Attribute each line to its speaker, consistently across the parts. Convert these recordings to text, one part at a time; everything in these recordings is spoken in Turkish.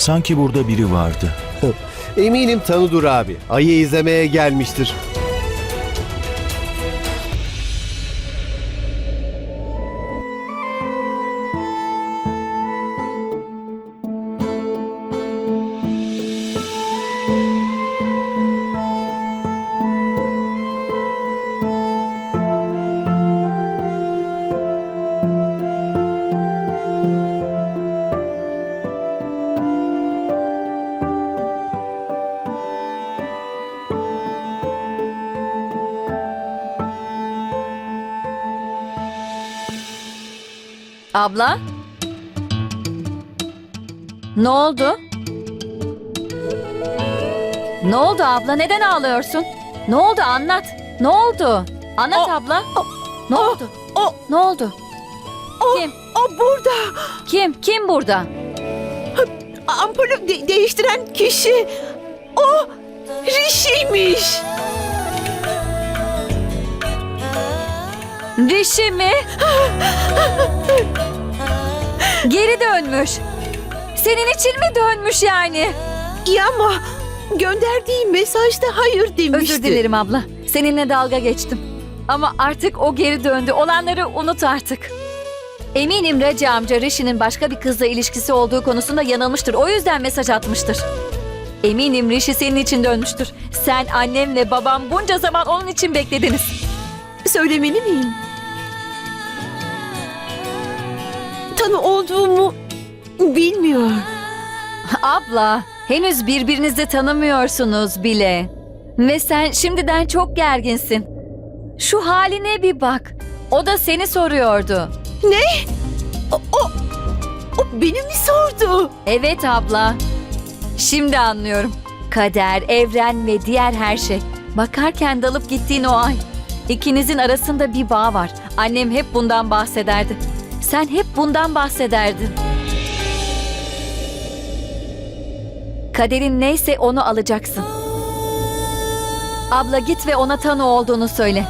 Speaker 1: Sanki burada biri vardı.
Speaker 2: Eminim tanıdır abi. Ayı izlemeye gelmiştir.
Speaker 3: Abla? Ne oldu? Ne oldu abla? Neden ağlıyorsun? Ne oldu anlat. Ne oldu? Anlat
Speaker 4: O-
Speaker 3: abla. ne
Speaker 4: o-
Speaker 3: oldu?
Speaker 4: o-
Speaker 3: Ne oldu? Kim?
Speaker 4: O burada.
Speaker 3: Kim? Kim burada?
Speaker 4: Ampulü de- değiştiren kişi. O Rishi'ymiş.
Speaker 3: Rişi mi? Geri dönmüş. Senin için mi dönmüş yani?
Speaker 4: İyi ama gönderdiği mesajda hayır demişti.
Speaker 3: Özür dilerim abla. Seninle dalga geçtim. Ama artık o geri döndü. Olanları unut artık. Eminim Reci amca Rishi'nin başka bir kızla ilişkisi olduğu konusunda yanılmıştır. O yüzden mesaj atmıştır. Eminim Rishi senin için dönmüştür. Sen annemle babam bunca zaman onun için beklediniz.
Speaker 4: Söylemeli miyim? Tanı olduğumu bilmiyor.
Speaker 3: Abla, henüz birbirinizi tanımıyorsunuz bile. Ve sen şimdiden çok gerginsin. Şu haline bir bak. O da seni soruyordu.
Speaker 4: O, o, o beni mi sordu?
Speaker 3: Evet abla. Şimdi anlıyorum. Kader, evren ve diğer her şey. Bakarken dalıp gittiğin o ay. İkinizin arasında bir bağ var. Annem hep bundan bahsederdi. Sen hep bundan bahsederdin. Kaderin neyse onu alacaksın. Abla git ve ona tanı olduğunu söyle.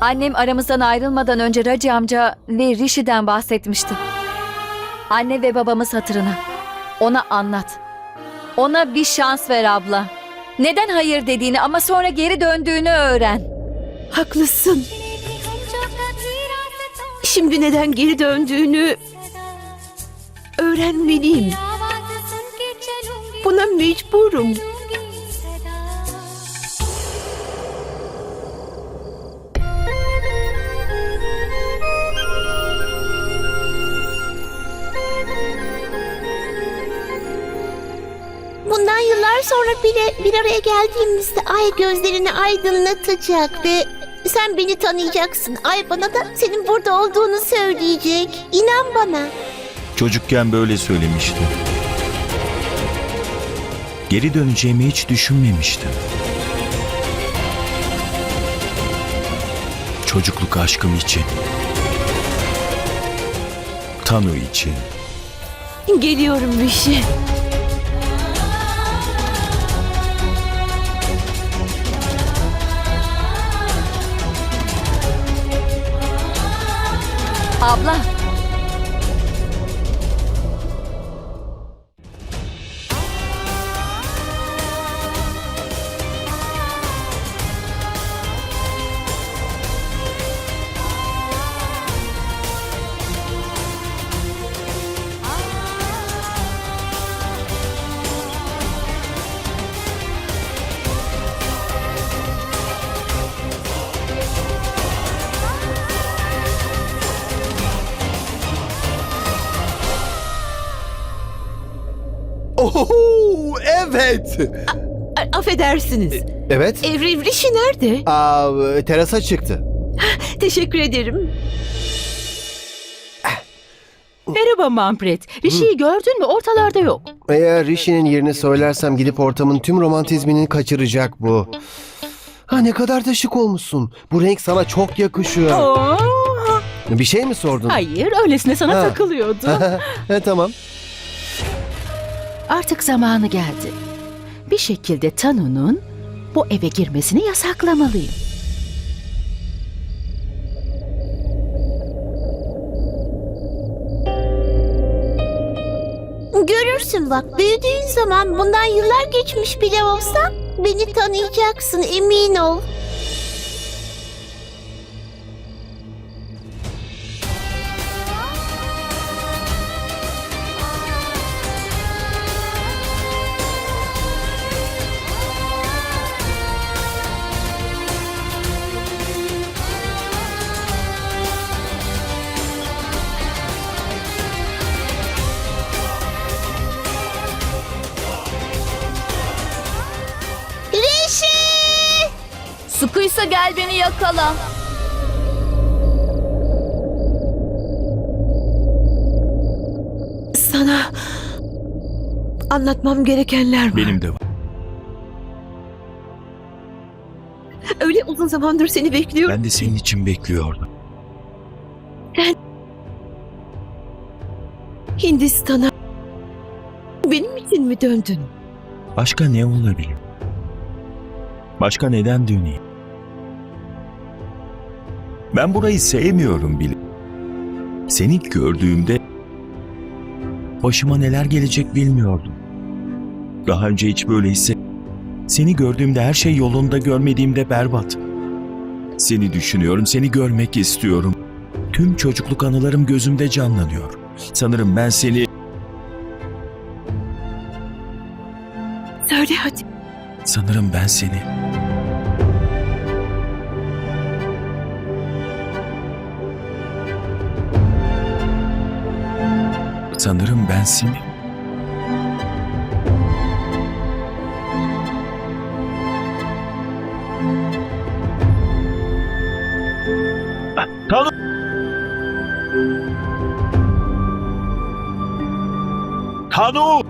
Speaker 3: Annem aramızdan ayrılmadan önce Raci amca ve Rishi'den bahsetmişti. Anne ve babamız hatırına. Ona anlat. Ona bir şans ver abla. Neden hayır dediğini ama sonra geri döndüğünü öğren.
Speaker 4: Haklısın. Şimdi neden geri döndüğünü öğrenmeliyim. Buna mecburum.
Speaker 5: Bundan yıllar sonra bile bir araya geldiğimizde ay gözlerini aydınlatacak ve sen beni tanıyacaksın. Ay bana da senin burada olduğunu söyleyecek. İnan bana.
Speaker 1: Çocukken böyle söylemişti. Geri döneceğimi hiç düşünmemiştim. Çocukluk aşkım için. Tanu için.
Speaker 4: Geliyorum Rishi.
Speaker 2: Oho, evet.
Speaker 4: A- affedersiniz.
Speaker 2: Evet.
Speaker 4: Evri Rishi nerede?
Speaker 2: Aa, terasa çıktı.
Speaker 4: Teşekkür ederim.
Speaker 6: Merhaba Manfred. Rishi'yi gördün mü? Ortalarda yok.
Speaker 2: Eğer Rishi'nin yerini söylersem gidip ortamın tüm romantizmini kaçıracak bu. Ha ne kadar da şık olmuşsun. Bu renk sana çok yakışıyor.
Speaker 6: Oo,
Speaker 2: Bir şey mi sordun?
Speaker 6: hayır, öylesine sana
Speaker 2: Ha.
Speaker 6: takılıyordu.
Speaker 2: He, tamam.
Speaker 6: Artık zamanı geldi. Bir şekilde Tanu'nun bu eve girmesini yasaklamalıyım.
Speaker 5: Görürsün bak büyüdüğün zaman bundan yıllar geçmiş bile olsa beni tanıyacaksın emin ol.
Speaker 3: Sıkıysa gel beni yakala.
Speaker 4: Sana anlatmam gerekenler var.
Speaker 1: Benim de var.
Speaker 4: Öyle uzun zamandır seni bekliyorum.
Speaker 1: Ben de senin için bekliyordum.
Speaker 4: Hindistan'a benim için mi döndün?
Speaker 1: Başka ne olabilir? Başka neden döneyim? Ben burayı sevmiyorum bile. Seni gördüğümde başıma neler gelecek bilmiyordum. Daha önce hiç böyle hisse. Seni gördüğümde her şey yolunda görmediğimde berbat. Seni düşünüyorum, seni görmek istiyorum. Tüm çocukluk anılarım gözümde canlanıyor. Sanırım ben seni
Speaker 4: Söyle hadi.
Speaker 1: Sanırım ben seni. Sanırım ben seni. Tanrım! Tanu!